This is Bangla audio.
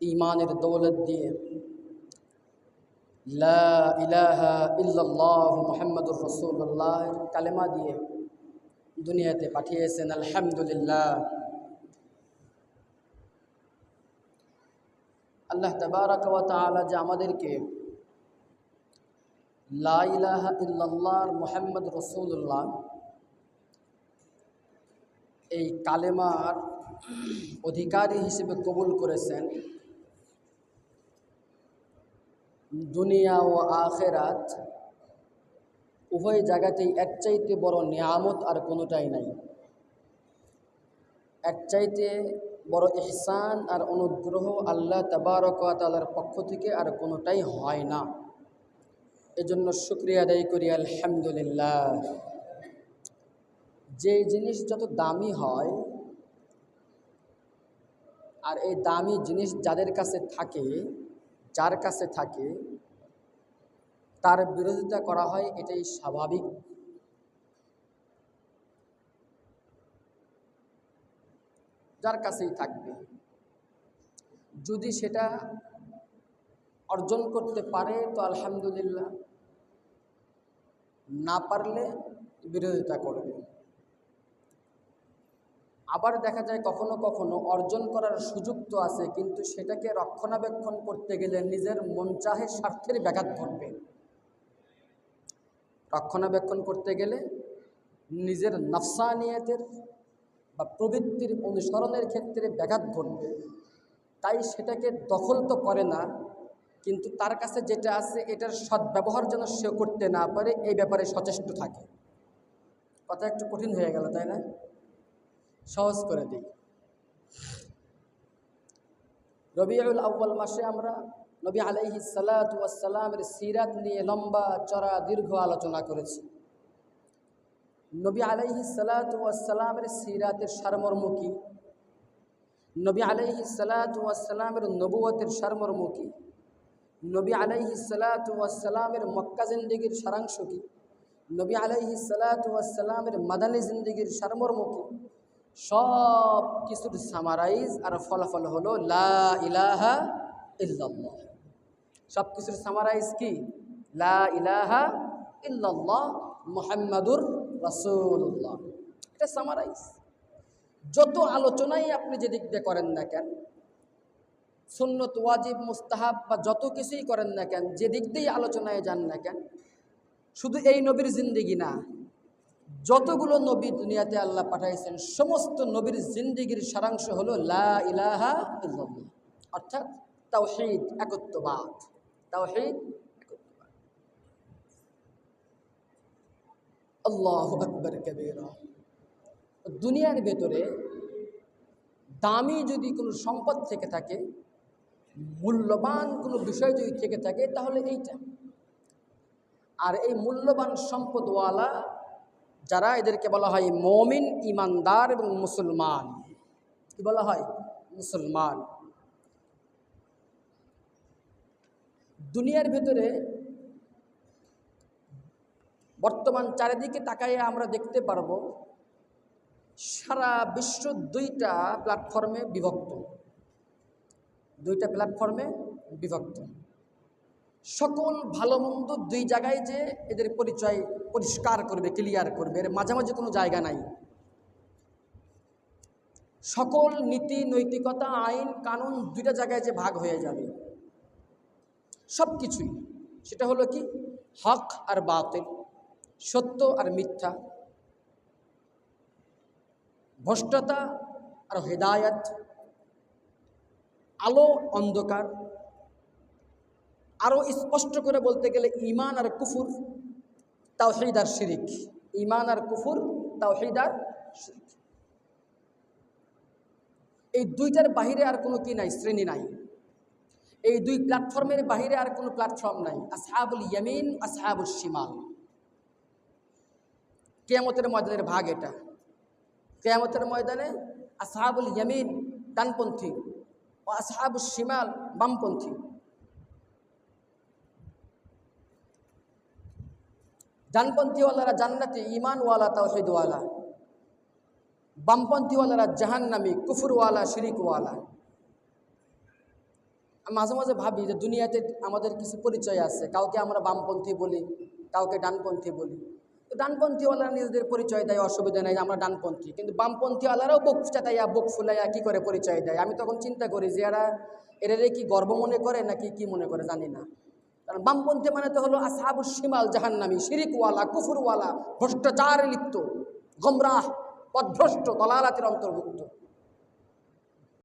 ইমানের দৌলত দিয়ে। লা ইলাহা ইল্লাল্লাহ মুহাম্মাদুর রাসূলুল্লাহ কালেমা দিয়ে দুনিয়াতে পাঠিয়েছেন, আলহামদুলিল্লাহ। আল্লাহ তাআলা যে আমাদেরকে লা ইলাহা ইল্লাল্লাহ মুহাম্মদ রাসূলুল্লাহ এই কালেমার অধিকারী হিসেবে কবুল করেছেন দুনিয়া ও আখেরাত, উভয় জায়গাতেই এক চাইতে বড় নিয়ামত আর কোনোটাই নাই। এক চাইতে বড় ইহসান আর অনুগ্রহ আল্লাহ তাবারকালার পক্ষ থেকে আর কোনোটাই হয় না। এজন্য শুক্রিয়া আদায় করি, আলহামদুলিল্লাহ। যে জিনিস যত দামি হয়, আর এই দামি জিনিস যাদের কাছে থাকে যার কাছে থাকে, তার বিরোধিতা করা হয়, এটাই স্বাভাবিক। যার কাছেই থাকবে। যদি সেটা অর্জন করতে পারে, তো আলহামদুলিল্লাহ, না পারলে বিরোধিতা করবে। আবার দেখা যায় কখনো কখনো অর্জন করার সুযোগ তো আছে, কিন্তু সেটাকে রক্ষণাবেক্ষণ করতে গেলে নিজের মন চাহে স্বার্থের ব্যাঘাত ঘটবে। রক্ষণাবেক্ষণ করতে গেলে নিজের নফসানিয়তের বা প্রবৃত্তির অনুসরণের ক্ষেত্রে ব্যাঘাত ঘটবে। তাই সেটাকে দখল তো করে না, কিন্তু তার কাছে যেটা আছে এটার সদ্ব্যবহার যেন সে করতে না পারে, এই ব্যাপারে সচেষ্ট থাকে। কথা একটু কঠিন হয়ে গেল, তাই না? সহজ করে দিই। রবিউল আউ্বাল মাসে আমরা নবী আলাইহি সালাতামের সিরাত নিয়ে লম্বা, চড়া, দীর্ঘ আলোচনা করেছি। নবী আলাইহি সালাতামের সিরাতের সারমর্ম কী? নবী আলাইহি সালাতামের নবুয়তের সারমর্ম কী? নবী আলাইহি সালাতামের মক্কা জিন্দিগির সারাংশ কী? নবী আলাইহি সালাতামের মাদানী জিন্দিগির সারমর্ম কী? সব কিছুর সামারাইজ আর ফলাফল হলো লা ইলাহা সব কিছুর সামারাইজ কি? লা ইলাহা মোহাম্মদুর রাসূলুল্লাহ। এটা সামারাইজ যত আলোচনাই আপনি যে দিক দিয়ে করেন না কেন, সুন্নত, ওয়াজিব, মুস্তাহাব বা যত কিছুই করেন না কেন, যে দিক দিয়েই আলোচনায় যান না কেন, শুধু এই নবীর জিন্দিগি না যতগুলো নবী দুনিয়াতে আল্লাহ পাঠাইছেন, সমস্ত নবীর জিন্দিগির সারাংশ হলো লা ইলাহা ইল্লাল্লাহ। অর্থাৎ তাওহীদ, একত্ববাদ। তাওহীদ, একত্ববাদ। আল্লাহ আকবর কবিরা। দুনিয়ার ভেতরে দামি যদি কোনো সম্পদ থেকে থাকে, মূল্যবান কোনো বিষয় যদি থেকে থাকে, তাহলে এইটা। আর এই মূল্যবান সম্পদওয়ালা যারা এদেরকে বলা হয় মমিন, ইমানদার এবং মুসলমান। কি বলা হয়? মুসলমান। দুনিয়ার ভেতরে বর্তমান চারিদিকে তাকাইয়ে আমরা দেখতে পারব, সারা বিশ্ব দুইটা প্ল্যাটফর্মে বিভক্ত। দুইটা প্ল্যাটফর্মে বিভক্ত। সকল ভালো মন্দ দুই জায়গায় যে এদের পরিচয় পরিষ্কার করবে ক্লিয়ার করবে, এর মাঝামাঝি কোনো জায়গা নাই। সকল নীতি, নৈতিকতা, আইন, কানুন দুইটা জায়গায় যে ভাগ হয়ে যাবে। সব কিছুই সেটা হলো কি? হক আর বাতিল, সত্য আর মিথ্যা, ভ্রষ্টতা আর হেদায়ত, আলো অন্ধকার আরও স্পষ্ট করে বলতে গেলে ইমান আর কুফুর, তাওহিদ আর শিরিক। ইমান আর কুফুর, তাওহিদ আর শিরিক। এই দুইটার বাহিরে আর কোনো কি নাই? শ্রেণি নাই। এই দুই প্ল্যাটফর্মের বাহিরে আর কোনো প্ল্যাটফর্ম নাই। আসহাবুল ইয়ামিন আসহাবুল শিমাল। কেয়ামতের ময়দানের ভাগ এটা। কেয়ামতের ময়দানে আসহাবুল ইয়ামিন ডানপন্থী ও আসহাবুল শিমাল বামপন্থী। ডানপন্থীওয়ালারা জান্নাতি ইমানওয়ালা তাওহিদওয়ালা। বামপন্থীওয়ালারা জাহান্নামি, কুফুরওয়ালা, শিরিকওয়ালা। মাঝে মাঝে ভাবি যে দুনিয়াতে আমাদের কিছু পরিচয় আছে। কাউকে আমরা বামপন্থী বলি, কাউকে ডানপন্থী বলি। তো ডানপন্থীওয়ালারা নিজেদের পরিচয় দেয়, অসুবিধা নেই, আমরা ডানপন্থী। কিন্তু বামপন্থীওয়ালারাও বুক চাটাইয়া, বুক ফুলাইয়া কী করে পরিচয় দেয়? আমি তখন চিন্তা করি যে এরা এরারে কি গর্ব মনে করে নাকি কি মনে করে জানি না। কারণ বামপন্থী মানে তো হলো আসাবুর শিমাল, জাহান্নামি, শিরিকওয়ালা, কুফুরওয়ালা ভ্রষ্টাচারে লিপ্ত গমরাহ, পদভ্রষ্ট, দলালাতের অন্তর্ভুক্ত।